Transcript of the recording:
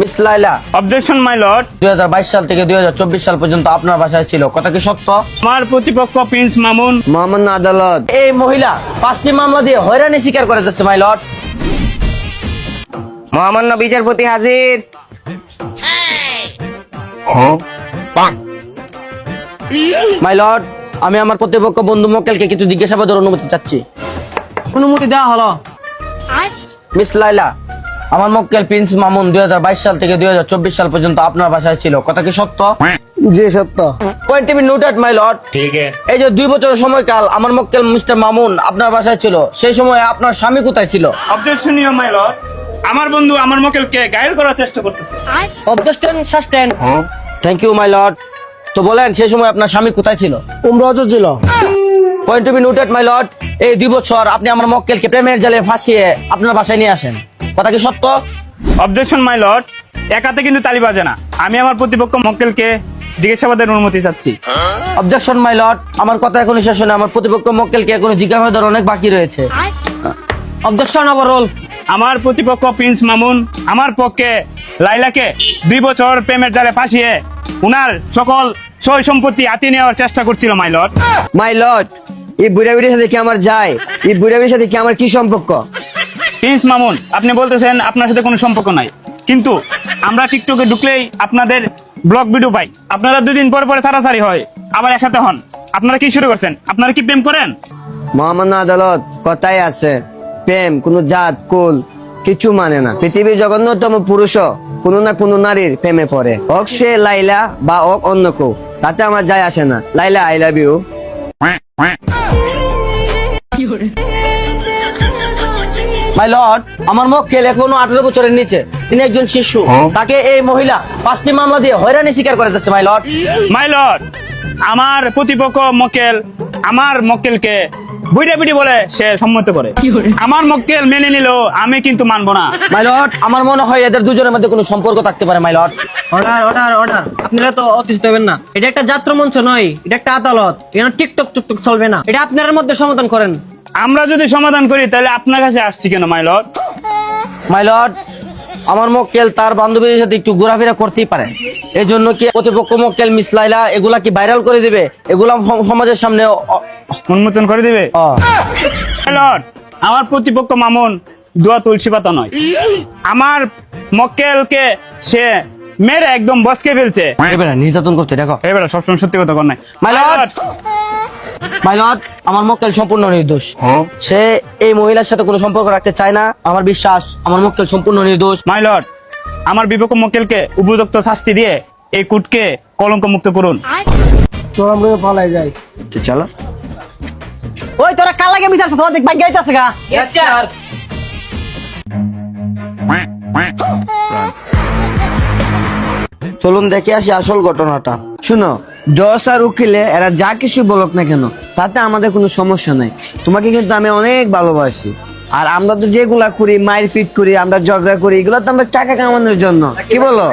Miss Laila objection my lord দুই সাল থেকে দুই সাল পর্যন্ত আপনার বাসায় ছিল। কথা কি সত্য? আমার প্রতিপক্ষ প্রিন্স মামুন। আদালত। এই মহিলা পাঁচটি মামলা দিয়ে হয়রানি স্বীকার করে যাচ্ছে মাই লর্ড মহামান্য বিচারপতি হাজির। মাই লর্ড আমি আমার প্রতিপক্ষ বন্ধু মক্কেলকে কিছু জিজ্ঞাসাবাদের অনুমতি চাচ্ছি। অনুমতি দেওয়া হলো। মিস লাইলা আমার মক্কেল প্রিন্স মামুন দুই হাজার বাইশ সাল থেকে দুই সাল পর্যন্ত আপনার বাসায় ছিল। কথা কি সত্য? জি সত্য। Point to be noted my lord ঠিক এই যে দুই বছরের সময়কাল আমার মক্কেল মিস্টার মামুন আপনার বাসায় ছিল সেই সময় আপনার স্বামী কোথায় ছিল? অবজেকশনীয় মাই লর্ড আমার বন্ধু আমার মক্কেলকে গায়েল করার চেষ্টা করতেছে। Objection sustain thank you my lord তো বলেন সেই সময় আপনার স্বামী কোথায় ছিল? উমরাজ ছিল। Point to be noted my lord এই দুই বছর আপনি আমার মক্কেলকে প্রেমের জালে ফাঁসিয়ে আপনার বাসায় নিয়ে আসেন। কথা কি সত্য? অবজেকশন মাই লর্ড একাতে কিন্তু তালি বাজে না। আমি আমার প্রতিপক্ষ মক্কেলকে জিজ্ঞাসাবাদের অনুমতি চাচ্ছি। অবজেকশন মাই লর্ড আমার কথা এখনও শেষ হয় আমার প্রতিপক্ষ মক্কেলকে এখনও জিজ্ঞাসাবাদের অনেক বাকি রয়েছে। অবজেকশন ওভারঅল আমার প্রতিপক্ষ প্রিন্স মামুন আমার পক্ষে লাইলাকে দুই বছর প্রেমের জালে ফাঁসিয়ে উনার সকল সই সম্পত্তি হাতিয়ে নেওয়ার চেষ্টা করছিল মাই লর্ড মাই লর্ড এই বুড়া বুড়ির সাথে কি আমার যায়? এই বুড়া বুড়ির সাথে কি আমার কি সম্পর্ক? প্রিন্স মামুন আপনি বলতেছেন আপনার সাথে কোনো সম্পর্ক নাই। কিন্তু আমরা টিকটকে ঢুকলেই আপনাদের ব্লগ ভিডিও পাই। আপনারা দুদিন পরে পরে সারাসারি হয় আবার একসাথে হন। আপনারা কি শুরু করছেন? আপনারা কি প্রেম করেন? মহামান্য আদালত কথাই আছে। প্রেম কোনো জাত কুল কিছু মানে না। পৃথিবীর জঘন্যতম পুরুষও কোনো না কোনো নারীর প্রেমে পড়ে। হোক সে লাইলা বা হোক অন্য কেউ তাতে আমার যায় আসে না। Laila I love you my lord আমার মক্কেল এখনও আঠারো বছরের নিচে। তিনি একজন শিশু। তাকে এই মহিলা পাঁচটি মামলা দিয়ে হয়রানি স্বীকার করে যাচ্ছে মাই লর্ড মাই লর্ড আমার প্রতিপক্ষ মক্কেল আমার মক্কেলকে বুইটা বিটি বলে সে সম্মত করে। আমার মক্কেল মেনে নিল আমি কিন্তু মানবো না। মাই লর্ড আমার মনে হয় এদের দুজনের মধ্যে কোনো সম্পর্ক থাকতে পারে my lord order order order. আপনারা তো অতিষ্ঠ হবেন না। এটা একটা যাত্রা মঞ্চ নয় এটা একটা আদালত। এখানে টিকটক টুকটক চলবে না। এটা আপনার মধ্যে সমাধান করেন। আমরা যদি সমাধান করি তাহলে আপনার কাছে আসছি কেন মাই লর্ড মাই লর্ড আমার মক্কেল তার বান্ধবীদের সাথে একটু ঘোরাফেরা করতেই পারে। এই জন্য কি প্রতিপক্ষ মক্কেল মিস লাইলা এগুলা কি ভাইরাল করে দিবে? এগুলা সমাজের সামনে উন্মোচন করে দিবে? লর্ড আমার প্রতিপক্ষ মামুন দোয়া তুলসী পাতা নয়। আমার মক্কেলকে সে মেরে একদম বসকে ফেলছে। এবারে নির্যাতন করতে দেখো। এবারে সবসময় সত্যি কথা কর নাই। Lord! মাই লর্ড আমার মক্কেল সম্পূর্ণ নির্দোষ। সে এই মহিলার সাথে কোনো সম্পর্ক রাখতে চায় না। আমার বিশ্বাস আমার মক্কেল সম্পূর্ণ নির্দোষ। মাই লর্ড আমার বিপক্ষ মক্কেলকে উপযুক্ত শাস্তি দিয়ে এই কুটকে কলঙ্ক মুক্ত করুন চলো ওই তোরা কাল লাগে বিচার তোমাদের বাইক গাইতেছে গা। চলুন দেখে আসি আসল ঘটনাটা। শুনো জজ আর উকিলে, এরা যা কিছু বলুক না কেন, তাতে আমাদের কোনো সমস্যা নাই। তোমাকে কিন্তু আমি অনেক ভালোবাসি। আর আমরা তো যেগুলা করি মায়ের ফিট করি, আমরা ঝগড়া করি, এগুলো তো আমরা টাকা কামানোর জন্য। কি বলো?